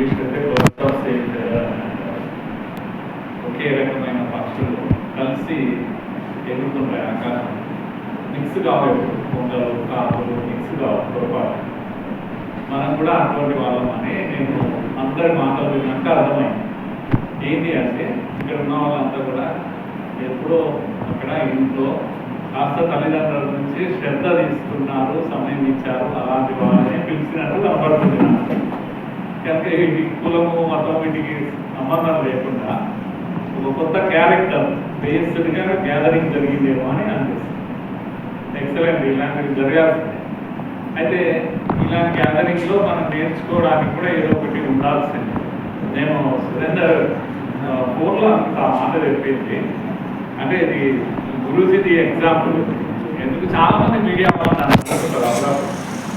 English అంటే birds of same ఒకే రకమైన పక్షులు కలిసి ఎగురుతుంటాయి ఆకాశం మిక్స్ కావాలి. కొంగలు కాకులు మిక్స్ కావాలి పొరపాటు. మనం కూడా అటువంటి వాళ్ళం అని నేను అందరి మాటలు విన్నాక అర్థమైంది. ఏంటి అంటే ఇక్కడ ఉన్న వాళ్ళంతా కూడా ఎప్పుడో అక్కడ ఇంట్లో కాస్త తల్లిదండ్రుల నుంచి శ్రద్ధ తీసుకున్నారు సమయం ఇచ్చారు అలాంటి వాళ్ళని పిలిచినట్టు కనబడుతున్నారు. కనుక ఈ కులము మతం వీటికి సంబంధం లేకుండా ఒక కొత్త క్యారెక్టర్ బేస్డ్గా గ్యాదరింగ్ జరిగిందేమో అని అనిపిస్తుంది. ఎక్సలెంట్ ఇలాంటివి జరగాల్సిందే. అయితే ఇలాంటి గ్యాదరింగ్లో మనం నేర్చుకోవడానికి కూడా ఏదో ఒకటి ఉండాల్సింది. నేను సురేందర్ ఫోన్లో అంత మాట చెప్పింది. అంటే ఇది గురూజీది ఎగ్జాంపుల్ ఎందుకు చాలామంది మీడియా వాళ్ళు అనుకుంటారు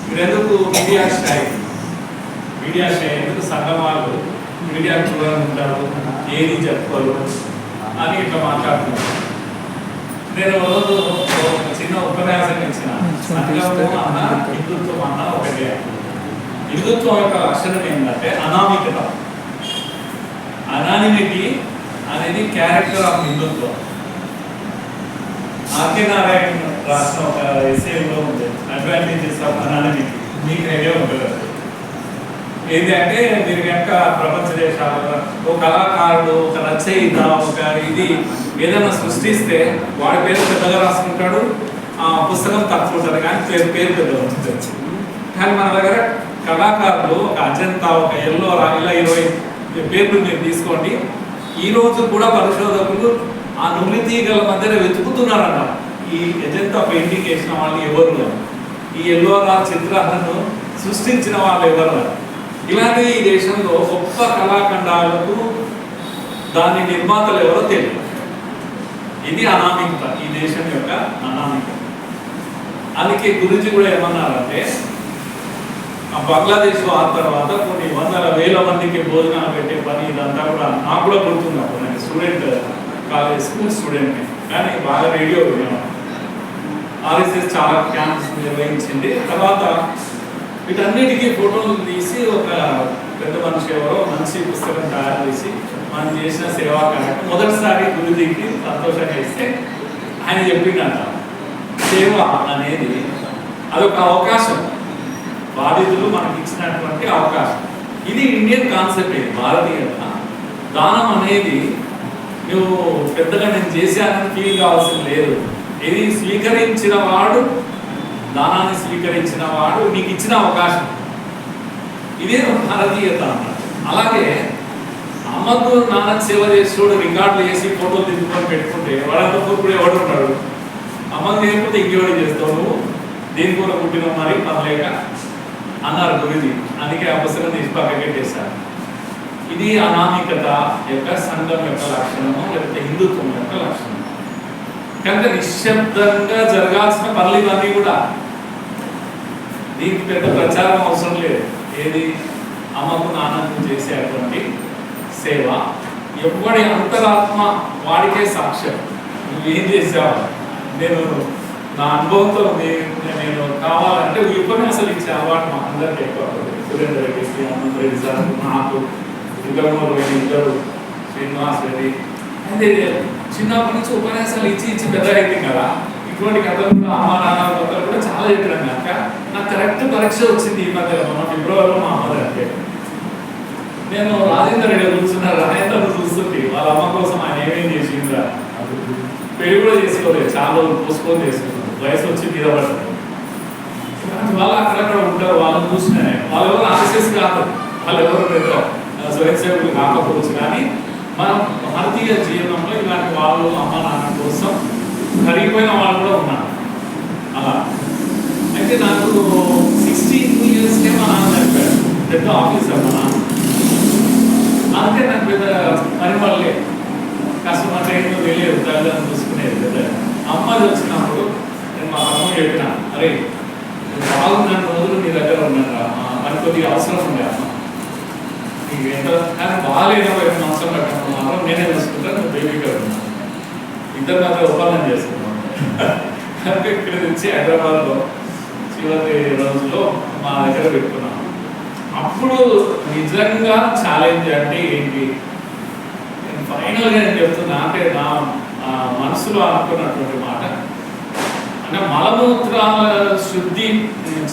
మీరు ఎందుకు మీడియా స్టైల్ మీడియా ఎందుకు సంఘం వాళ్ళు మీడియా చూడాలంటారు ఏది చెప్పరు అని ఇట్లా మాట్లాడుతున్నారు. నేను రోజు ఒక చిన్న ఉపన్యాసం ఇచ్చిన. సంఘము అన్న హిందుత్వం అన్న ఒకటే హిందుత్వం యొక్క లక్షణం ఏంటంటే అనామికత. అనానిమిటీ అనేది క్యారెక్టర్ ఆఫ్ హిందుత్వం. ఆర్కే నారాయణ రాసిన ఒక ఎస్ఏలో ఉంది అడ్వాంటేజెస్ ఆఫ్ అనానిమిటీ మీకు ఐడియా ఉంటుంది. ఏంటి అంటే మీరు కనుక ప్రపంచ దేశాలలో ఒక కళాకారుడు ఒక రచయిత ఒక ఇది ఏదైనా సృష్టిస్తే వాడి పేరు పెద్దగా రాసుకుంటాడు ఆ పుస్తకం తక్కువ ఉంటుంది కానీ పేరు పేరు పెద్దగా ఉంటుంది. కానీ మన దగ్గర కళాకారులు ఒక అజంతా ఒక ఎల్లో ఇలా ఇరవై పేర్లు మీరు తీసుకోండి. ఈ రోజు కూడా పరిశోధకులు ఆ నులి తీగల మధ్యన వెతుకుతున్నారన్న ఈ అజంతా పెయింటింగ్ వేసిన వాళ్ళు ఎవరు ఈ ఎల్లోరా చిత్రాలను సృష్టించిన వాళ్ళు ఎవరు ఇలాగే ఈ దేశంలో గొప్ప కళాఖండాలకు దాని నిర్మాతలు ఎవరో తెలియదు. ఇది అనామికత ఈ దేశం యొక్క అనామికత అందుకే గురించి కూడా ఏమన్నారంటే ఆ ఆ తర్వాత కొన్ని వందల వేల మందికి భోజనాలు పెట్టే పని ఇదంతా కూడా నాకు కూడా గుర్తుంది అప్పుడు నేను స్టూడెంట్ కాలేజ్ స్కూల్ స్టూడెంట్. కానీ బాగా రేడియో విన్నాను ఆర్ఎస్ఎస్ చాలా క్యాంప్స్ నిర్వహించింది. తర్వాత వీటన్నిటికీ ఫోటోలు తీసి ఒక పెద్ద మనిషి ఎవరో మంచి పుస్తకం తయారు చేసి మనం చేసిన సేవా కార్యక్రమం. మొదటిసారి గురుజీకి సంతోషంగా ఇస్తే ఆయన చెప్పిందంట సేవ అనేది అదొక అవకాశం. బాధితులు మనకి ఇచ్చినటువంటి అవకాశం. ఇది ఇండియన్ కాన్సెప్ట్ ఇది భారతీయత. దానం అనేది నువ్వు పెద్దగా నేను చేశానని ఫీల్ కావాల్సిన లేదు. ఇది స్వీకరించిన వాడు దానాన్ని స్వీకరించిన వాడు నీకు ఇచ్చిన అవకాశం. ఇదే భారతీయత అన్నమాట. అలాగే అమ్మకు నాన్న సేవ చేసేవాడు రికార్డులు చేసి ఫోటోలు తీసుకొని పెట్టుకుంటే వాడంత కూర్పుడు ఎవడు ఉన్నాడు. అమ్మకు లేకపోతే ఇంకెవడు చేస్తావు నువ్వు? దేని కూడా పుట్టిన మరి? పర్లేక అన్నారు గురుజీ. అందుకే ఆ పుస్తకం తీసి పక్కకి ఇది అనామికత యొక్క సంఘం యొక్క లక్షణము లేకపోతే హిందుత్వం యొక్క లక్షణం కనుక నిశ్శబ్దంగా జరగాల్సిన పనులు ఇవన్నీ కూడా దీనికి పెద్ద ప్రచారం అవసరం లేదు. ఏది? అమ్మకు నాన్నకు చేసేటువంటి సేవ. ఎవ్వడి అంతరాత్మ వాడికే సాక్ష్యం. నువ్వేం చేసావు? నేను నా అనుభవంతో నేను కావాలంటే ఉపన్యాసాలు ఇచ్చే అలవాటు మా అందరికీ ఎక్కువ సురేందర్ రెడ్డికి అనంత రెడ్డి సార్ నాకు ఇంకమూరు ఇద్దరు శ్రీనివాస్ రెడ్డి. అయితే చిన్నప్పటి నుంచి ఉపన్యాసాలు ఇచ్చి ఇచ్చి పెద్ద అయింది కదా. ఇటువంటి కథలు కూడా అమ్మ నాన్న కథలు కూడా చాలా చెప్పాను కనుక నాకు కరెక్ట్ పరీక్ష వచ్చింది ఈ మధ్యలో మన ఫిబ్రవరిలో మా అమ్మ అంటే నేను రాజేంద్ర రెడ్డి కూర్చున్న రాజేంద్ర చూస్తుంటే వాళ్ళ అమ్మ కోసం ఆయన ఏమేం చేసిందా పెళ్ళి కూడా చేసుకోలేదు చాలా రోజులు పోస్ట్పోన్ చేసుకున్నాను వయసు వచ్చి మీద పడుతుంది వాళ్ళు అక్కడక్కడ ఉంటారు వాళ్ళని చూసినా వాళ్ళు ఎవరు ఆర్ఎస్ఎస్ కాదు. వాళ్ళు ఎవరు పెద్ద ఆ, స్వయం సేవకులు కాకపోవచ్చు. కానీ మనం భారతీయ జీవనంలో ఇలాంటి వాళ్ళు అమ్మ నాన్న కోసం కరిగిపోయిన వాళ్ళు కూడా ఉన్నారు. అలా. అయితే నాకు సిక్స్టీన్ ఇయర్స్కే మా నాన్న చెప్పాడు పెద్ద ఆఫీసర్ మా నాన్న. అందుకే నాకు పెద్ద పని వాళ్ళే కస్టమర్ ట్రైన్లో తెలియదు తల్లిదండ్రులు చూసుకునేది పెద్ద. అమ్మాయి వచ్చినప్పుడు నేను మా అమ్మ చెప్పిన అరే బాగున్నాను రోజులు నీ దగ్గర ఉన్నాను పని కొద్దిగా అవసరం ఉండే అమ్మ. నీకు ఎంత కానీ బాగాలేదు ఒక సంవత్సరం కట్టడం మాత్రం నేనే చూసుకుంటాను నువ్వు బేబీ గారు ఉన్నాను ఇద్దరు మాత్రం ఒప్పందం చేసుకున్నాం. కనుక ఇక్కడ నుంచి హైదరాబాద్లో చివరి రోజుల్లో మా దగ్గర పెట్టుకున్నాం. అప్పుడు నిజంగా ఛాలెంజ్ అంటే ఏంటి? నేను ఫైనల్గా నేను చెప్తున్నా అంటే నా మనసులో అనుకున్నటువంటి మాట. అంటే మలమూత్రాల శుద్ధి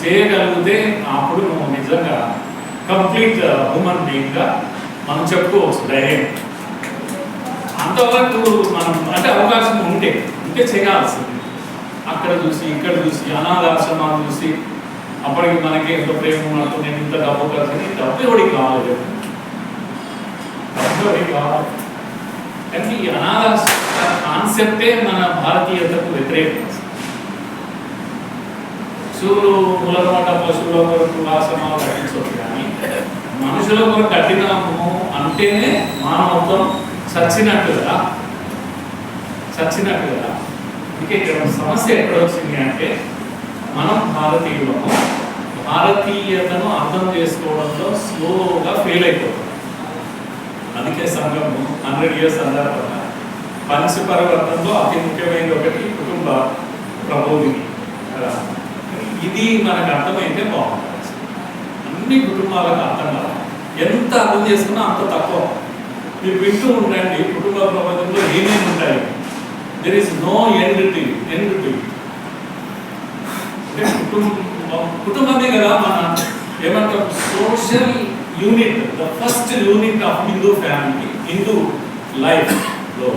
చేయగలిగితే అప్పుడు నువ్వు నిజంగా కంప్లీట్ హ్యూమన్ బీయింగ్గా మనం చెప్పుకోవచ్చు. డైరెక్ట్ అంతవరకు మనం అంటే అవకాశం ఉంటే ఉంటే చేయాల్సింది. అక్కడ చూసి ఇక్కడ చూసి అనాథాశ్రమాలు చూసి అప్పటికి మనకి ఎంత ప్రేమ ఉన్నట్టు నేను ఇంత డబ్బు కలిసి డబ్బు ఎవరికి కావాలి? డబ్బు ఎవరికి కావాలి? కానీ ఈ అనాథ కాన్సెప్టే మన భారతీయతకు వ్యతిరేకం. పశువులు మూలమాట పశువుల కొరకు ఆశ్రమాలు కట్టించవచ్చు కానీ మనుషుల కొరకు కట్టినాము అంటేనే మానవత్వం చచ్చినట్టు కదా చచ్చినట్టు కదా అందుకే ఇక్కడ సమస్య ఎక్కడ వచ్చింది అంటే మనం భారతీయులము భారతీయతను అర్థం చేసుకోవడంలో స్లోగా ఫెయిల్ అయిపోతుంది అందుకే సంఘము హండ్రెడ్ ఇయర్స్ సందర్భంగా పంచ పరివర్తనలో అతి ముఖ్యమైనది ఒకటి కుటుంబ ప్రబోధిని ఇది మనకు అర్థమైతే బాగుంటుంది. అన్ని కుటుంబాలకు అర్థం కావాలి. ఎంత అర్థం చేసుకున్నా అంత తక్కువ. మీరు వింటూ ఉండండి కుటుంబ ప్రపంచంలో ఏమేమి ఉంటాయి? There is no end to end to అంటే కుటుంబం కుటుంబమే కదా మన ఏమంటాం social unit the first unit of Hindu family Hindu లైఫ్లో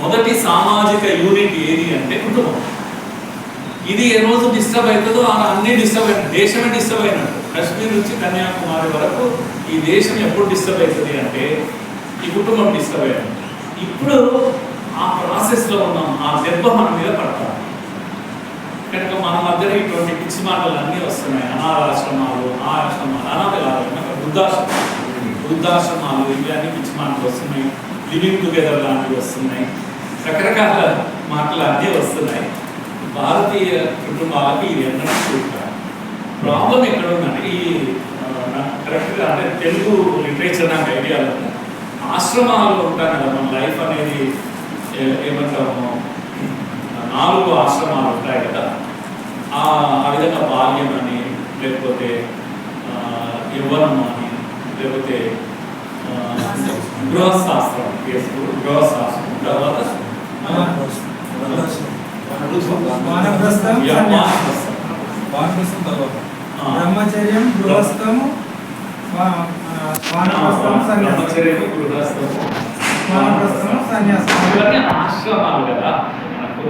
మొదటి సామాజిక యూనిట్ ఏది అంటే కుటుంబం. ఇది ఏ రోజు డిస్టర్బ్ అవుతుందో ఆ అన్ని డిస్టర్బ్ అయిన దేశమే డిస్టర్బ్ అయినట్టు. కాశ్మీర్ నుంచి కన్యాకుమారి వరకు ఈ దేశం ఎప్పుడు డిస్టర్బ్ అవుతుంది అంటే ఈ కుటుంబం డిస్టర్బ్ అయ్యాం ఇప్పుడు ఆ ప్రాసెస్లో ఉన్నాం. ఆ దెబ్బ మన మీద పడతాం. కనుక మన మధ్య ఇటువంటి పిచ్చి మాటలు అన్నీ వస్తున్నాయి. అనాథాశ్రమాలు ఆశ్రమాలు అనాథాలు వృద్ధాశ్రమాలు. వృద్ధాశ్రమాలు ఇవన్నీ పిచ్చి మాటలు వస్తున్నాయి. లివింగ్ టుగెదర్ లాంటివి వస్తున్నాయి. రకరకాల మాటలు అన్నీ వస్తున్నాయి. భారతీయ కుటుంబాలకు ఇది ఎన్నడూ చూడాలి ప్రాబ్లం ఎక్కడ ఉందంటే ఈ కరెక్ట్గా అంటే తెలుగు లిటరేచర్ నాకు ఐడియాలు ఉన్నాయి ఆశ్రమాలు ఉంటాయి కదా మన లైఫ్ అనేది ఏమంటాము? నాలుగు ఆశ్రమాలు ఉంటాయి కదా ఆ ఆ విధంగా బాల్యం అని లేకపోతే ఆ, యవ్వనం అని లేకపోతే గృహశాస్త్రం yes, గృహశాస్త్రం తర్వాత వానప్రస్థం తర్వాత. బ్రహ్మచర్యం గృహస్థము వానప్రస్థం సన్యాసం వానప్రస్థం సన్యాసం ఇవన్నీ ఆశ్రమాలు కదా మనకు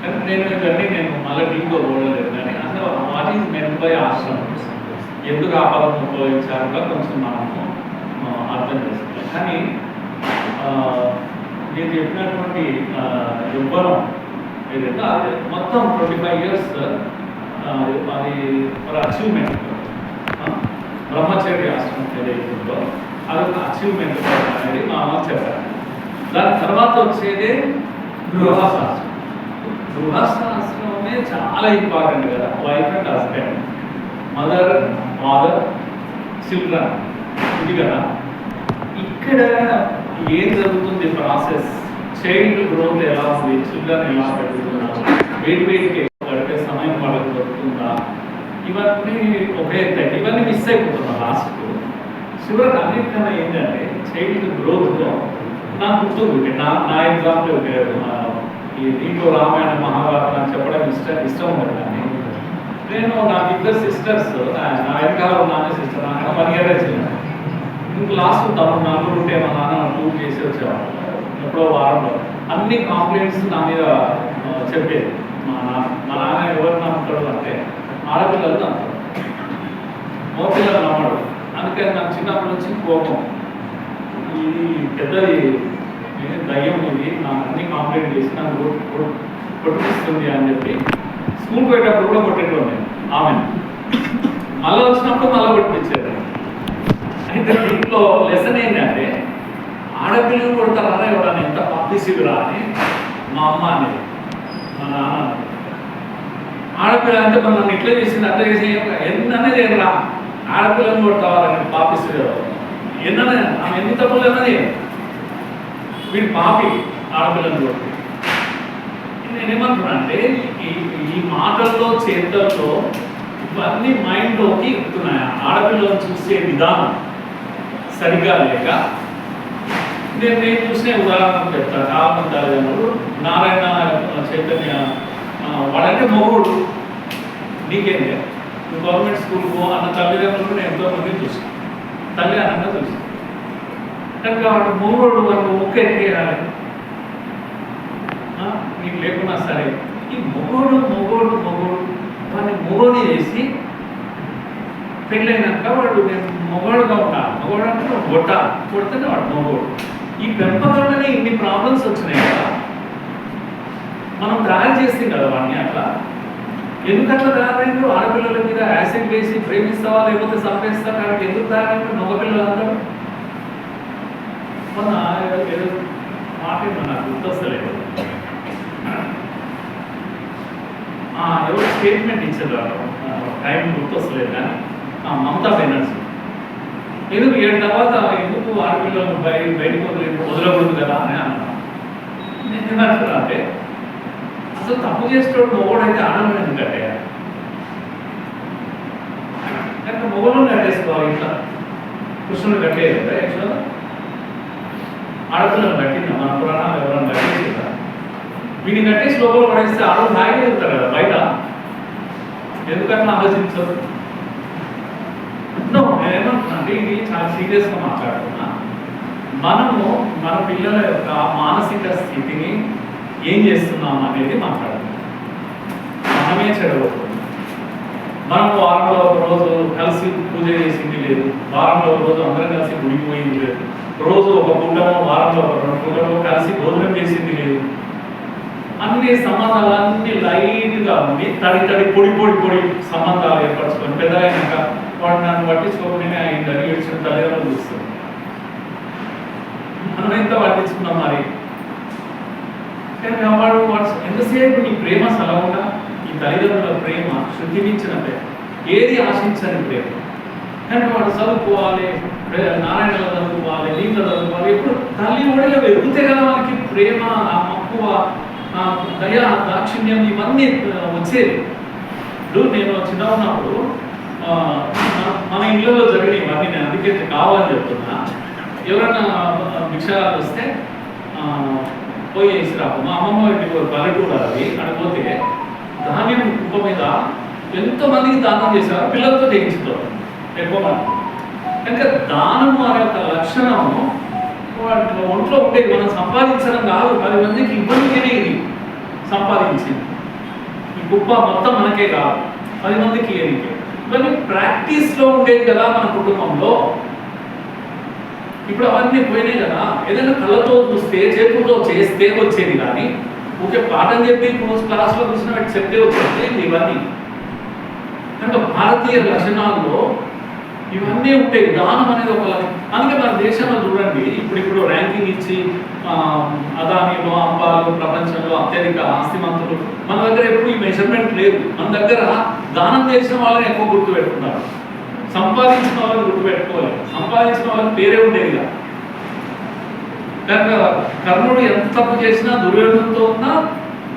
కానీ నేను ఇవన్నీ నేను మళ్ళీ డీప్గా పోవలేదు కానీ అసలు వాట్ ఈజ్ మెన్ బై ఆశ్రమం ఎందుకు ఆ పదం ఉపయోగించారు కూడా కొంచెం మనము అర్థం చేసుకుంటాం కానీ నేను చెప్పినటువంటి ఆ, ఏదైతే అది మొత్తం ట్వంటీ ఫైవ్ ఇయర్స్ అది ఫర్ అచీవ్మెంట్ బ్రహ్మచర్య ఆశ్రమం ఏదైతుందో అదొక అచీవ్మెంట్ అనేది మా అమ్మ చెప్పారు. దాని తర్వాత వచ్చేదే గృహశాస్త్రం. గృహశాస్త్రమే చాలా ఇంపార్టెంట్ కదా wife and husband mother father children ఇది కదా. ఇక్కడ ఏం జరుగుతుంది ప్రాసెస్ చైల్డ్ గ్రోత్ ఎలా ఉంది? చిల్డ్రన్ ఎలా పెరుగుతున్నారు? వేడి వేడికి గడిపే సమయం వాళ్ళకి దొరుకుతుందా ఇవన్నీ ఒకే ఇవన్నీ మిస్ అయిపోతున్నారు లాస్ట్ చివరికి అన్నిటికన్నా ఏంటంటే చైల్డ్ గ్రోత్లో నాకు గుర్తుంది నా నా ఎగ్జాంపుల్ ఈ దీంట్లో రామాయణ మహాభారతం అని చెప్పడం ఇష్టం ఇష్టం ఉంది కానీ నేను నాకు ఇద్దరు సిస్టర్స్ నా వెనకాల ఉన్నాను సిస్టర్ నాకు వన్ ఇయర్ వచ్చింది ఇంక లాస్ట్ తమ్ముడు నలుగురు ఉంటే మా నాన్న టూర్ చేసి వచ్చేవాడు ఎప్పుడో వారంలో అన్ని కాంప్లైంట్స్ నా మీద చెప్పేది. మా నాన్న మా నాన్న ఎవరు నమ్ముతాడు అంటే ఆడపిల్లలు నమ్ముతాడు మగపిల్లలు నమ్మడు అందుకని నాకు చిన్నప్పటి నుంచి కోపం. ఇది పెద్దది దయ్యం ఇది నా అన్ని కాంప్లైంట్ చేసి నాకు కొట్టిస్తుంది అని చెప్పి స్కూల్ పోయేటప్పుడు కూడా కొట్టేటోండి ఆమె మళ్ళీ వచ్చినప్పుడు మళ్ళీ కొట్టించేది అయితే దీంట్లో లెసన్ ఏంటంటే ఆడపిల్లలు కొడతారా ఎవడని ఎంత పంపిసిరా అని మా అమ్మ అనేది మా నాన్న అనేది. ఆడపిల్ల అంటే మనం నన్ను ఇట్లా చేసింది అట్లా చేసి ఎన్ననే చేయరా? ఆడపిల్లని కూడా అని పాపిస్తుంది ఎన్ననే ఆమె ఎన్ని తప్పులు అన్నది వీడు పాపి ఆడపిల్లని కొడుతుంది నేనేమంటున్నా అంటే ఈ ఈ మాటల్లో చేతల్లో ఇవన్నీ మైండ్లోకి ఎక్కుతున్నాయి ఆడపిల్లని చూసే విధానం సరిగ్గా లేక నేను నేను చూసిన ఉదాహరణ చెప్తాను. చాలా తల్లిదండ్రులు నారాయణ చైతన్య వాడంటే మొగుడు. నీకేంటి? నువ్వు గవర్నమెంట్ స్కూల్కు అన్న తల్లిదండ్రులు కూడా ఎంతో మంది చూసి తల్లి అన్న చూసి కనుక వాడు మొగుడు వాళ్ళు ఒక్క ఎక్కేయాలి నీకు లేకున్నా సరే. ఈ మొగోడు మొగోడు మొగోడు వాడిని మొగోని చేసి పెళ్ళైనాక వాడు నేను మొగోడుగా ఉంటా. మొగోడు అంటే కొట్ట. గొట్ట కొడితేనే వాడు మొగోడు. ఈ పెంపకంలోనే ఇన్ని ప్రాబ్లమ్స్ వచ్చినాయి కదా. మనం తయారు చేస్తాం కదా వాడిని అట్లా. ఎందుకు అట్లా తయారైందో ఆడపిల్లల మీద యాసిడ్ వేసి ప్రేమిస్తావా లేకపోతే చంపేస్తా? కాబట్టి ఎందుకు తయారైందో మగపిల్లలు అందరూ మన ఏదో మాట నాకు గుర్తొస్తలేదు. ఆ, ఎవరు స్టేట్మెంట్ ఇచ్చారు టైం గుర్తొస్తలేదు కానీ ఆ, మమతా బెనర్జీ. ఎందుకు? ఏడు తర్వాత ఎందుకు ఆడపిల్లలను బయట బయటకు వదిలేదు వదలకూడదు కదా అని అన్నాను నేను ఏమంటున్నా అంటే అసలు తప్పు చేసేటోడు మొగోడైతే ఆనందం ఎందుకంటే? కనుక మొగలు కట్టేసుకోవాలి ఇట్లా. కృష్ణుడు కట్టేది కదా యశోద ఆడపిల్లలు కట్టిందా? మన పురాణాలు ఎవరైనా కట్టేసిందా? వీడిని కట్టేసి లోపల పడేస్తే ఆడలు హాయిగా వెళ్తారు కదా బయట. ఎందుకట్లా ఆలోచించదు నో నేనేమంటున్నా ఇది చాలా సీరియస్గా మాట్లాడుతున్నా. మనము మన పిల్లల యొక్క మానసిక స్థితిని ఏం చేస్తున్నాం అనేది మాట్లాడుతున్నాం మనమే చెడగొడుతున్నాం మనం వారంలో ఒక రోజు కలిసి పూజ చేసింది లేదు. వారంలో ఒక రోజు అందరం కలిసి గుడికి పోయింది లేదు. రోజు ఒక పూటమో వారంలో ఒక రెండు పూటమో కలిసి భోజనం చేసింది లేదు. అన్ని సంబంధాలు అన్ని లైట్గా ఉండి తడి తడి పొడి పొడి పొడి సంబంధాలు ఏర్పరచుకొని పెద్దలైనాక వాడు నన్ను పట్టించుకోకుండా అయిందని ఏడ్చిన తల్లిదండ్రులు చూస్తాం మనం ఎంత పట్టించుకున్నాం మరి? కానీ వాడు వాడు ఎంతసేపు నీ ప్రేమ సలవుగా ఈ తల్లిదండ్రుల ప్రేమ శృతిమించిన ప్రేమ ఏది ఆశించని ప్రేమ? కానీ వాడు చదువుకోవాలి నారాయణలో చదువుకోవాలి నీళ్ళ చదువుకోవాలి ఎప్పుడు తల్లి ఒడిలో వెతుకుతే కదా మనకి ప్రేమ ఆ మక్కువ ఆ దయ దాక్షిణ్యం ఇవన్నీ వచ్చేది ఇప్పుడు నేను చిన్న ఉన్నప్పుడు మన- ఇళ్ళలో జరిగిన ఇవన్నీ నేను అందుకే కావాలని చెప్తున్నా. ఎవరైనా భిక్షాలు వస్తే పోయి వేసిరాకు మా అమ్మమ్మ ఇంటికి పల్లెటూరు అది అడిగిపోతే ధాన్యం కుప్ప మీద ఎంతమందికి దానం చేశారు పిల్లలతో తెగించుతారు ఎక్కువ మంది కనుక దానం వారి యొక్క లక్షణము వాటి ఒంట్లో ఉండేది మనం సంపాదించడం కాదు. పది మందికి ఇబ్బందిగానే ఇది సంపాదించింది. ఈ కుప్ప మొత్తం మనకే కాదు. పది మందికి ఏనికి కానీ ప్రాక్టీస్లో ఉండేది కదా మన కుటుంబంలో. ఇప్పుడు అవన్నీ పోయినాయి కదా. ఏదైనా కళ్ళతో చూస్తే చేతులతో చేస్తే వచ్చేది కానీ ఓకే పాఠం చెప్పి క్లాస్లో కూర్చున్న చెప్తే వచ్చేది ఇవన్నీ. కనుక భారతీయ లక్షణాల్లో ఇవన్నీ ఉంటాయి దానం అనేది ఒక అందుకే మన దేశంలో చూడండి ఇప్పుడు ఇప్పుడు ర్యాంకింగ్ ఇచ్చి ఆ, అదానీలు అంబాలు ప్రపంచంలో అత్యధిక ఆస్తిమంతులు మన దగ్గర ఎప్పుడు ఈ మెజర్మెంట్ లేదు. మన దగ్గర దానం చేసిన వాళ్ళని ఎక్కువ గుర్తు పెట్టుకున్నారు సంపాదించిన వాళ్ళని గుర్తు సంపాదించిన వాళ్ళకి పేరే ఉండేది కనుక కర్ణుడు ఎంత తప్పు చేసినా దుర్యోధనంతో ఉన్నా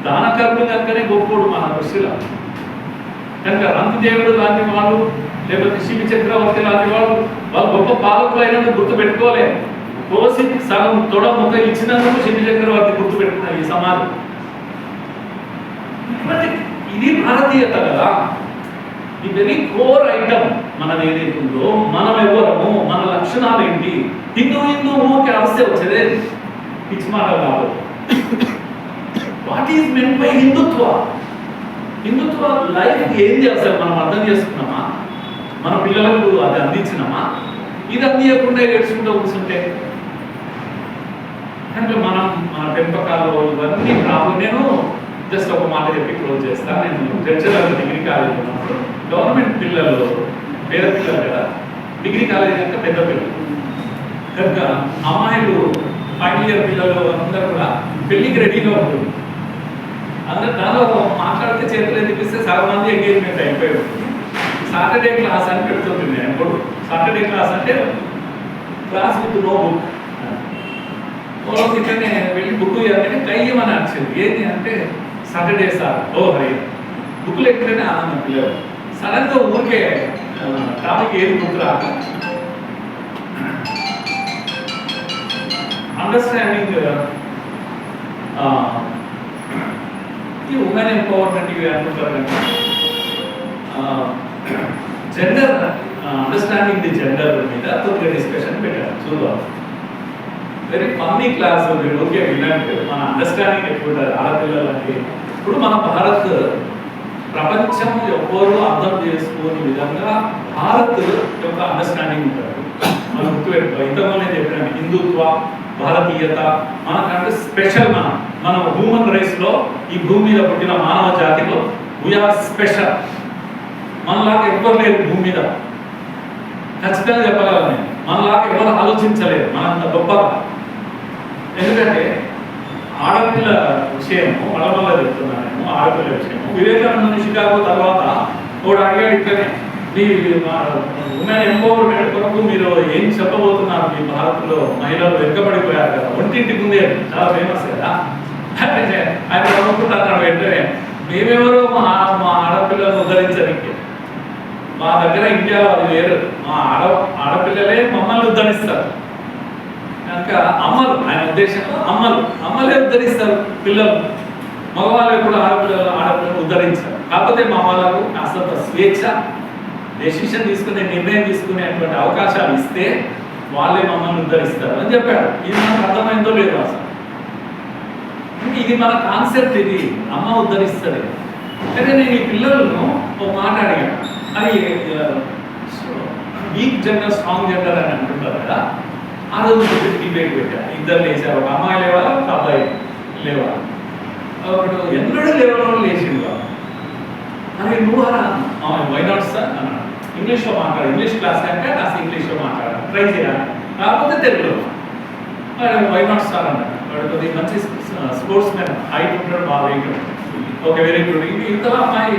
దాన కర్ణుడు కనుకనే గొప్పోడు మన దృష్టిలో కనుక రంగదేవుడు లాంటి వాళ్ళు లేకపోతే శివ చక్రవర్తి లాంటి వాళ్ళు వాళ్ళు గొప్ప పాలకులు అయినందుకు గుర్తుపెట్టుకోలేదు కోసి సగం తొడ ముక్క ఇచ్చినందుకు శివ చక్రవర్తి గుర్తుపెట్టుకున్నారు ఈ సమాజం. ఇది భారతీయత కదా. ఇది వెరీ కోర్ ఐటమ్ మనది ఏదైతే ఉందో మనం ఎవరము మన లక్షణాలు ఏంటి హిందూ హిందూ ఊరికి అవస్థ వచ్చేదే. పిచ్చి మాట కాదు what is meant by Hindutva? Hindutva life ఏంది అసలు మనం అర్థం చేసుకున్నామా? మన పిల్లలకు అది అందించినామా? ఇది అందించకుండా ఏడ్చుకుంటూ కూర్చుంటే? అంటే మనం మన పెంపకాలు ఇవన్నీ ప్రాబ్లం నేను జస్ట్ ఒక మాట చెప్పి క్లోజ్ చేస్తాను నేను చర్చలలో డిగ్రీ కాలేజ్ ఉన్నప్పుడు గవర్నమెంట్ పిల్లలు పేద పిల్లలు కదా. డిగ్రీ కాలేజ్ కనుక పెద్ద పిల్లలు. కనుక అమ్మాయిలు ఫైనల్ ఇయర్ పిల్లలు అందరూ కూడా పెళ్ళికి రెడీగా ఉంటుంది అందరు దాదాపు మాట్లాడితే చేతులు అనిపిస్తే సగమంది ఎంగేజ్మెంట్ అయిపోయి ఉంటుంది సాటర్డే క్లాస్ అని పెడుతుంది నేను ఎప్పుడు సాటర్డే క్లాస్ అంటే క్లాస్ విత్ నో బుక్ ఓ రోజు ఇట్లనే వెళ్ళి బుక్ ఇవ్వగానే కయ్యమని అనిచింది ఏంటి అంటే సాటర్డే సార్. ఓ హరి. బుక్లు ఎక్కడనే ఆనందం పిల్లలు. సడన్గా ఊరికే టాపిక్ ఏది గుర్తురాక అండర్స్టాండింగ్ ఈ ఉమెన్ ఎంపవర్మెంట్ ఇవి అనుకుంటారు జెండర్ అండర్స్టాండింగ్ ది జెండర్ మీద కొద్దిగా డిస్కషన్ పెట్టారు. చూద్దాం. వెరీ ఫన్నీ క్లాస్ మీరు ఓకే వినండి. మన అండర్స్టాండింగ్ ఎక్కువ ఉంటుంది ఆడపిల్లలకి ఇప్పుడు మన భారత్ ప్రపంచం ఎవ్వరు అర్థం చేసుకోని విధంగా భారత్ యొక్క అండర్స్టాండింగ్ ఉంటుంది. మనం గుర్తుపెట్టుకో ఇంతకుముందు నేను చెప్పినాను హిందుత్వ భారతీయత మనకంటే స్పెషల్ మనం మనం హ్యూమన్ రేస్ ఈ భూమి మీద పుట్టిన మానవ జాతిలో వీఆర్ స్పెషల్ మనలాగా ఎవ్వరు లేరు భూమి మీద. ఖచ్చితంగా చెప్పగలను నేను. మనలాగా ఎవరు ఆలోచించలేరు. మనంత గొప్ప ఎందుకంటే ఆడపిల్ల విషయము మళ్ళా మళ్ళా చెప్తున్నాను ఆడపిల్ల విషయము. వివేకానంద షికాగో తర్వాత ఒకడు అడిగాడు ఇట్లనే మీ ఉమెన్ ఎంపవర్మెంట్ కొరకు మీరు ఏం చెప్పబోతున్నారు? మీ భారత్లో మహిళలు వెనుకబడిపోయారు కదా ఒంటింటి ముందే చాలా ఫేమస్ కదా. ఆయన అనుకుంటున్నాడు వెంటనే. మేమెవరో మా మా ఆడపిల్లలను ఉద్ధరించడానికి? మా దగ్గర ఇండియాలో అది వేరు. మా ఆడ ఆడపిల్లలే మమ్మల్ని ఉద్ధరిస్తారు. యొక్క అమ్మలు ఆయన ఉద్దేశంలో అమ్మలు అమ్మలే ఉద్ధరిస్తారు పిల్లలు. మగవాళ్ళు కూడా ఆడపిల్లలు ఆడపిల్లలు ఉద్ధరించారు. కాకపోతే మా వాళ్ళకు కాస్తంత స్వేచ్ఛ డెసిషన్ తీసుకునే నిర్ణయం తీసుకునేటువంటి అవకాశాలు ఇస్తే వాళ్ళే మమ్మల్ని ఉద్ధరిస్తారు అని చెప్పాడు. ఇది మనకు అర్థమైందో లేదో అసలు. ఇది మన కాన్సెప్ట్ ఇది. అమ్మ ఉద్ధరిస్తుంది. కానీ నేను ఈ పిల్లలను ఒక మాట అడిగాను. అది వీక్ జెండర్ స్ట్రాంగ్ జెండర్ అని అంటుంటారు కదా. ఆ రోజు డిబేట్ పెట్టారు. ఇద్దరు లేచారు. ఒక అమ్మాయి లేవాలి? ఒక అబ్బాయి లేవాలి? ఒకడు ఎన్నడూ లేవడం లేచిండు అరే నువ్వు అలా వై నాట్ సార్ అన్నాడు. ఇంగ్లీష్లో మాట్లాడు. ఇంగ్లీష్ క్లాస్ అంటే కాస్త ఇంగ్లీష్లో మాట్లాడాలి ట్రై చేయాలి కాకపోతే తెలుగులో. వాడు వై నాట్ సార్ అన్నాడు. వాడు కొద్దిగా మంచి స్పోర్ట్స్ మ్యాన్ హైట్ ఉంటాడు బాగా వెయిట్ ఓకే వెరీ గుడ్ ఇది ఇంతలో అమ్మాయి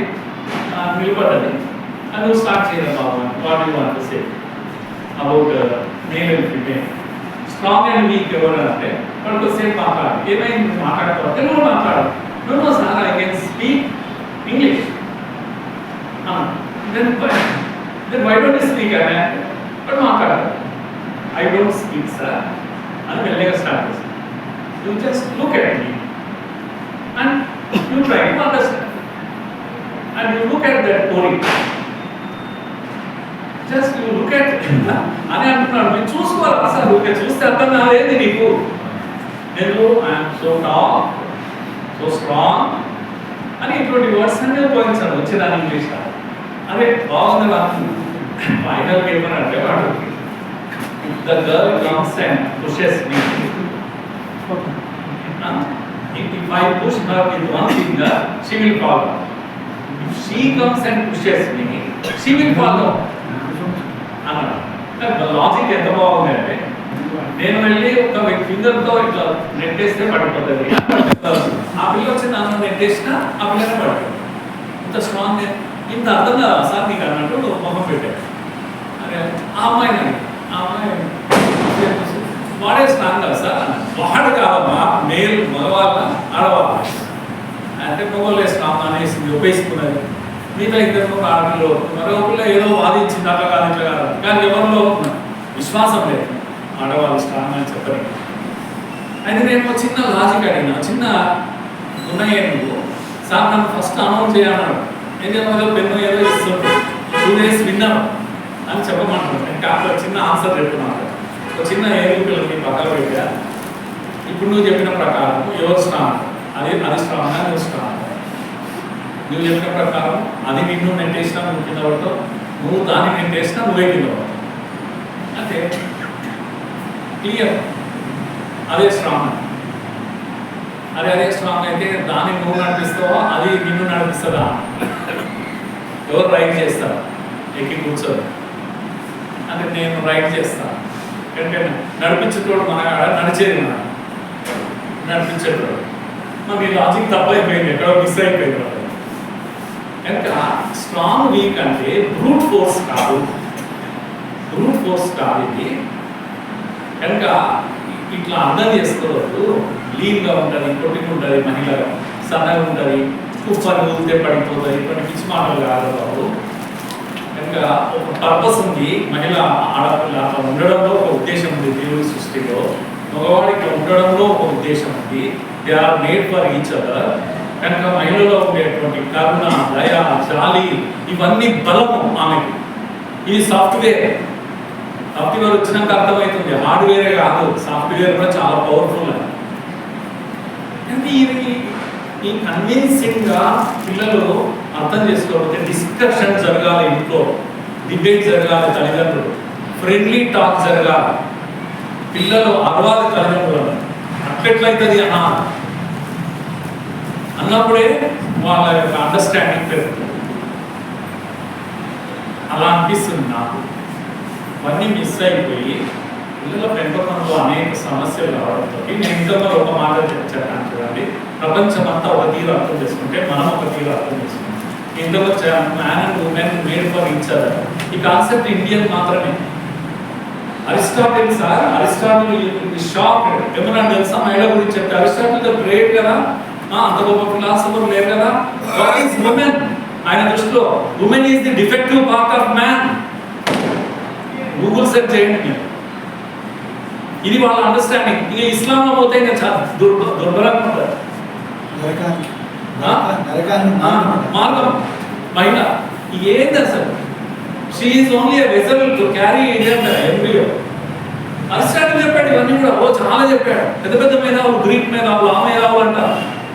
నిలబడ్డది. అది నువ్వు స్టార్ట్ చేయాలి బాబు? What you want say about male and female strong and weak ఎవరు అంటే వాడు కొద్దిసేపు మాట్లాడు ఏమైంది నువ్వు మాట్లాడతావు నువ్వు మాట్లాడు నువ్వు sir I can speak English then then why don't speak అని బట్ మాట్లాడాలి ఐ డోంట్ స్పీక్ సార్ అని మెల్లగా స్టార్ట్ చేశాను you just look at me and you try to understand and you look at that పోరీ just you look at అని అంటున్నాడు. మీరు చూసుకోవాలి అసలు ఊరికే చూస్తే అర్థం కాలేదు నీకు. నేను I'm so top so strong అని ఇటువంటి వర్డ్స్ అన్నీ ఉపయోగించాడు వచ్చేదాని ఇంగ్లీష్ అదే బాగుంది నాకు ఫైనల్ అంటే వాడు. The girl comes and pushes me if I push her with one finger, she will follow. If she comes and pushes me, she will follow. అన్నాడు. లాజిక్ ఎంత బాగుందంటే నేను వెళ్ళి ఒక ఫింగర్తో ఇట్లా నెట్టేస్తే పడిపోతుంది. ఆ పిల్ల వచ్చి నన్ను నెట్టేసినా ఆ పిల్లనే పడుతుంది ఇంత స్ట్రాంగ్ ఇంత అర్థం కదా సార్ నీకు అన్నట్టు మొహం పెట్టాడు అరే ఆ అమ్మాయిని ఆ అమ్మాయి వాడే స్ట్రాంగ్ కదా సార్ వాడు కాదమ్మా మేల్ మగవాళ్ళ ఆడవాళ్ళ. అంటే మొగోళ్ళే స్ట్రాంగ్ అనేసి ఉపయోగించుకున్నది మిగతా ఇద్దరు ఆడపిల్లలు మరో ఏదో వాదించింది అట్లా కాదు ఇట్లా కాదు కానీ ఎవరిలో విశ్వాసం లేదు. ఆడవాళ్ళు స్ట్రాంగ్ అని చెప్పరు అయితే నేను ఒక చిన్న లాజిక్ అడిగిన. చిన్న ఉన్నాయి నువ్వు సార్ నన్ను ఫస్ట్ అనౌన్స్ చేయన్నాడు ఏం చెప్పాలో పెన్ను ఏదో ఇస్తుంటాడు టూ డేస్ విన్నాను అని చెప్పమంటున్నాను నేను అక్కడ చిన్న ఆన్సర్ చెప్తున్నాను ఒక చిన్న ఏడు పిల్లలకి పక్కన పెట్టా. ఇప్పుడు నువ్వు చెప్పిన ప్రకారం ఎవరు స్నానం అది అది నువ్వు స్నానం నువ్వు చెప్పిన ప్రకారం అది నిన్ను నెట్టేసినా నువ్వు కింద పడతావు. నువ్వు దాన్ని నెట్టేసినా నువ్వే కింద పడతావు. క్లియర్ అదే స్ట్రాంగ్ అదే అదే స్ట్రాంగ్ అయితే దాన్ని నువ్వు నడిపిస్తావా? అది నిన్ను నడిపిస్తుందా? ఎవరు రైట్ చేస్తారు? ఎక్కి కూర్చోరు. అంటే నేను రైట్ చేస్తాను ఎందుకంటే నడిపించేటోడు మన నడిచేది మన. నడిపించేటోడు. మరి ఈ లాజిక్ తప్పైపోయింది ఎక్కడో మిస్ అయిపోయింది. కనుక స్ట్రాంగ్ వీక్ అంటే బ్రూట్ ఫోర్స్ కాదు. బ్రూట్ ఫోర్స్ కాదు ఇది. కనుక ఇట్లా అర్థం చేసుకోవద్దు. లీన్గా ఉంటుంది పొట్టిగా ఉంటుంది మహిళ సన్నగా ఉంటుంది కుప్పని ఊరితే పడిపోతుంది ఇటువంటి పిచ్చి మాటలు కాదు బాబు ఇంకా ఒక పర్పస్ ఉంది మహిళ ఆడపిల్ల అట్లా ఉండడంలో ఒక ఉద్దేశం ఉంది దేవుడి సృష్టిలో. మగవాడికి ఉండడంలో ఒక ఉద్దేశం ఉంది. They are made for each other కనుక మహిళలో ఉండేటువంటి కరుణ దయ జాలి ఇవన్నీ బలము ఆమెకి. ఈ సాఫ్ట్వేర్ సాఫ్ట్వేర్ వచ్చినాక అర్థమవుతుంది. హార్డ్వేరే కాదు సాఫ్ట్వేర్ కూడా చాలా పవర్ఫుల్ కానీ ఇది ఈ కన్విన్సింగ్గా పిల్లలు అర్థం చేసుకోకపోతే డిస్కషన్ జరగాలి ఇంట్లో డిబేట్ జరగాలి తల్లిదండ్రులు ఫ్రెండ్లీ టాక్ జరగాలి. పిల్లలు అలవాటు తల్లిదండ్రులు అట్లెట్లయితుంది అన్న అన్నప్పుడే వాళ్ళ యొక్క అండర్స్టాండింగ్ పెరుగుతుంది. అలా అనిపిస్తుంది నాకు. ఇవన్నీ మిస్ అయిపోయి పిల్లల పెంపకంలో అనేక సమస్యలు రావడంతో నేను ఇంతలో ఒక మాట చెప్పాను చూడండి. ప్రపంచం అంతా ఒక తీరు అర్థం చేసుకుంటే మనం ఒక తీరు అర్థం చేసుకుంటాం. ఇంతలో man and women made for each ఈ కాన్సెప్ట్ ఇండియన్ మాత్రమే. Aristotle sir Aristotle shock. ఏమన్నా తెలుసా? మహిళ గురించి చెప్తే అరిస్టాటిల్ గ్రేట్ కదా? అంత గొప్ప ఫిలాసఫర్ లేరు కదా? వాట్ ఈస్ ఉమెన్ ఆయన దృష్టిలో women is the defective part of man Google search చేయండి. ఇది వాళ్ళ అండర్స్టాండింగ్ ఇక ఇస్లాంలో పోతే ఇంకా చాలా దుర్బ దుర్బలంగా ఆ, మార్గం. మహిళ ఏంది అసలు? She is only vessel to carry embryo Aristotle చెప్పాడు ఇవన్నీ కూడా. ఓ చాలా చెప్పాడు. పెద్ద పెద్ద మేధావులు గ్రీక్ మేధావులు ఆ మేధావులు అంట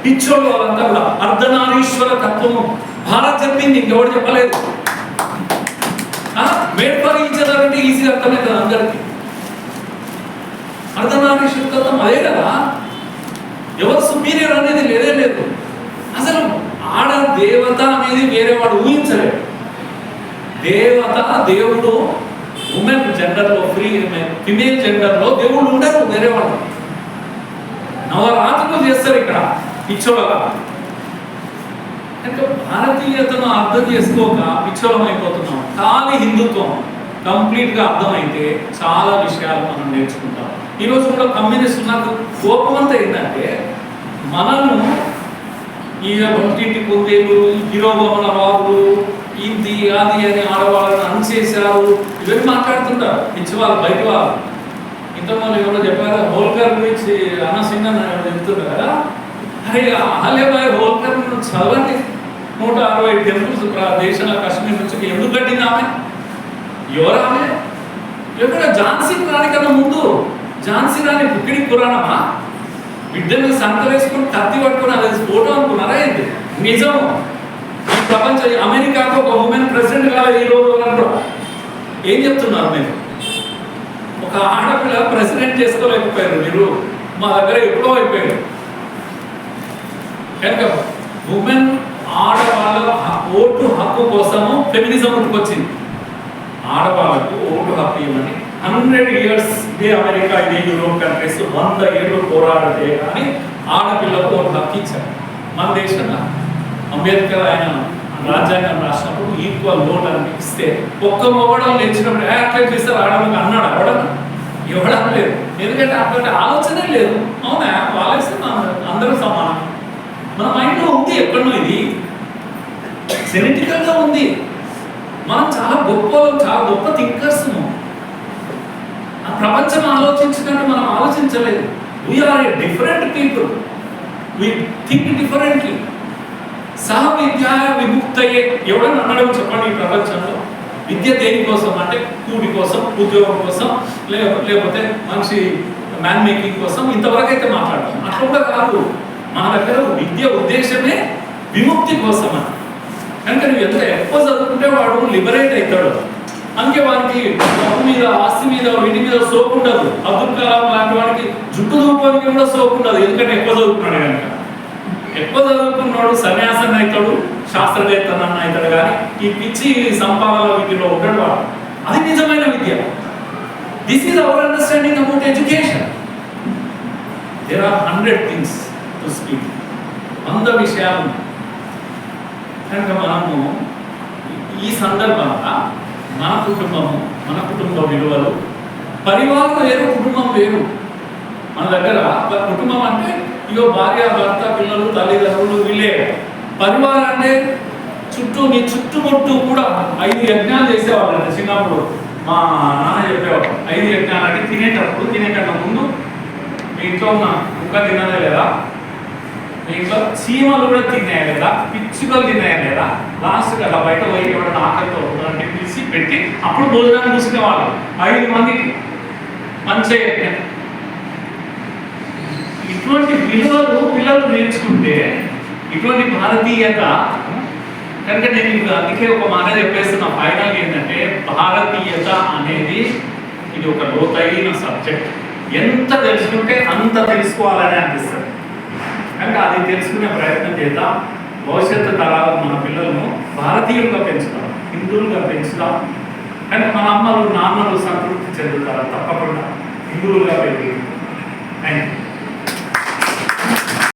పిచ్చోళ్ళు వాళ్ళంతా కూడా అర్ధనారీశ్వర తత్వము. భారత్ చెప్పింది ఇంకెవరు చెప్పలేదు. మేడ్ ఫర్ ఈచ్ అదర్ అంటే ఈజీగా అర్థమవుతుంది అందరికీ. అర్ధనారీశ్వర తత్వం అదే కదా? ఎవరు సుపీరియర్ అనేది లేదే లేదు. అసలు ఆడ దేవత అనేది వేరే వాడు ఊహించలేడు దేవత దేవుడు ఉమెన్ జెండర్లో ఫ్రీ ఫిమేల్ జెండర్లో దేవుడు ఉండరు వేరే వాళ్ళు. నవరాత్రులు చేస్తారు ఇక్కడ. పిచ్చోళ్ళగా కనుక భారతీయతను అర్థం చేసుకోక పిచ్చోళం అయిపోతున్నాం ఖాళీ హిందుత్వం కంప్లీట్గా అర్థమైతే చాలా విషయాలు మనం నేర్చుకుంటాం. ఈ రోజు కూడా కమ్యూనిస్ట్ నాకు కోపం అంతా ఏంటంటే మనల్ని ఈ ఒంటింటి కుందేలు గిరోగమన రావులు ఇది అది అని ఆడవాళ్ళని అణచేశారు. ఇవన్నీ మాట్లాడుతుంటారు. పిచ్చి వాళ్ళు బయట వాళ్ళు. ఇంతకుముందు ఎవరో చెప్పారు హోల్కర్ గురించి అన్న సింగ్ అని చెప్తున్నారు కదా. అరే అహల్యబాయ్ హోల్కర్ను చదవండి. నూట అరవై టెంపుల్స్ దేశంలో కాశ్మీర్ నుంచి ఎందుకు కట్టింది ఆమె? ఎవరు ఆమె? ఎక్కడ ఝాన్సీ రాణి కన్నా ముందు? ఝాన్సీ రాణి బుక్కిడి పురాణమా? బిడ్డను సంతలేసుకుని కత్తి పట్టుకుని అది ఫోటో అనుకున్నారా ఏంటి? నిజం. ఈ ప్రపంచ అమెరికాకు ఒక ఉమెన్ ప్రెసిడెంట్ కాలేదు ఈ రోజు వరకు ఏం చెప్తున్నారు మీరు? ఒక ఆడపిల్ల ప్రెసిడెంట్ చేసుకోలేకపోయారు మీరు. మా దగ్గర ఎప్పుడో అయిపోయారు కనుక ఉమెన్ ఆడవాళ్ళ ఓటు హక్కు కోసము ఫెమినిజం పుట్టుకొచ్చింది ఆడవాళ్ళకు ఓటు హక్కు ఇవ్వమని హండ్రెడ్ ఇయర్స్ ఇదే అమెరికా ఇదే యూరోప్ కంట్రీస్ వంద ఏళ్ళు పోరాడితే కానీ ఆడపిల్లకు ఓటు హక్కు ఇచ్చారు. మన దేశంలో అంబేద్కర్ ఆయన రాజ్యాంగం రాసినప్పుడు ఈక్వల్ లోన్ అని ఇస్తే ఒక్క మొగడం లేచినప్పుడు అట్లా చేస్తారు ఆడవాళ్ళకి అన్నాడు? ఎవడన్నా? ఇవ్వడం లేదు. ఎందుకంటే అటువంటి ఆలోచనే లేదు. అవునా? వాళ్ళేస్తే అందరూ సమానం. మన మైండ్లో ఉంది ఎక్కడో ఇది. సెనెటికల్గా ఉంది. మనం చాలా గొప్ప చాలా గొప్ప థింకర్స్ ఆ ప్రపంచం ఆలోచించినట్టు మనం ఆలోచించలేదు. We are a different people we think differently సహ విద్య విముక్తయే ఎవడని అనడం చెప్పండి ఈ ప్రపంచంలో. విద్య దేనికోసం అంటే కూడి కోసం ఉద్యోగం కోసం లేకపోతే మనిషి మ్యాన్ మేకింగ్ కోసం ఇంతవరకు అయితే మాట్లాడతాం. అట్లా కూడా కాదు. మన దగ్గర విద్య ఉద్దేశమే విముక్తి కోసం అని కనుక నువ్వు ఎంత ఎక్కువ చదువుకుంటే వాడు లిబరేట్ అవుతాడు. అందుకే వానికి డబ్బు మీద ఆస్తి మీద వీటి మీద సోపు ఉండదు. అబ్దుల్ కలాం లాంటి వాడికి జుట్టు రూపానికి కూడా సోపు ఉండదు. ఎందుకంటే ఎక్కువ చదువుకున్నాడు కనుక. ఎక్కువ చదువుకున్నాడు సన్యాసం అవుతాడు శాస్త్రవేత్తనన్న అవుతాడు కానీ ఈ పిచ్చి సంపాదన వీటిలో ఉండడు వాడు. అది నిజమైన విద్య. This is our understanding about education there are hundred things to speak వంద విషయాలు కనుక మనము ఈ సందర్భంగా మన కుటుంబము మన కుటుంబ విలువలు పరివారం వేరు కుటుంబం వేరు. మన దగ్గర కుటుంబం అంటే ఇగో భార్య భర్త పిల్లలు తల్లిదండ్రులు వీళ్ళే. పరివారం అంటే చుట్టూ నీ చుట్టుముట్టు కూడా ఐదు యజ్ఞాలు చేసేవాళ్ళు చిన్నప్పుడు. మా నాన్న చెప్పేవాడు ఐదు యజ్ఞాలు అంటే తినేటప్పుడు తినేటప్పుడు ముందు మీ ఇంట్లో ఉన్న కుక్క తినదే లేదా దీంట్లో ఇంట్లో చీమలు కూడా తిన్నాయి లేదా? పిచ్చుకలు తిన్నాయి లేదా? లాస్ట్ అలా బయట పోయి ఎవరైనా ఆకలితో ఉందంటే పిలిచి పెట్టి అప్పుడు భోజనాన్ని చూసుకునేవాళ్ళు ఐదు మందికి మంచి ఇటువంటి విలువలు పిల్లలు నేర్చుకుంటే ఇటువంటి భారతీయత కనుక నేను ఇప్పుడు అందుకే ఒక మాట చెప్పేస్తున్నా. ఫైనల్ ఏంటంటే భారతీయత అనేది ఇది ఒక లోతైన సబ్జెక్ట్ ఎంత తెలుసుకుంటే అంత తెలుసుకోవాలని అనిపిస్తుంది. కనుక అది తెలుసుకునే ప్రయత్నం చేద్దాం. భవిష్యత్తు తరాలు మన పిల్లలను భారతీయులుగా పెంచుతాం హిందువులుగా పెంచుతాం. కానీ మన అమ్మలు నాన్నలు సంతృప్తి చెందుతారు? తప్పకుండా హిందువులుగా పెరిగి. Thank you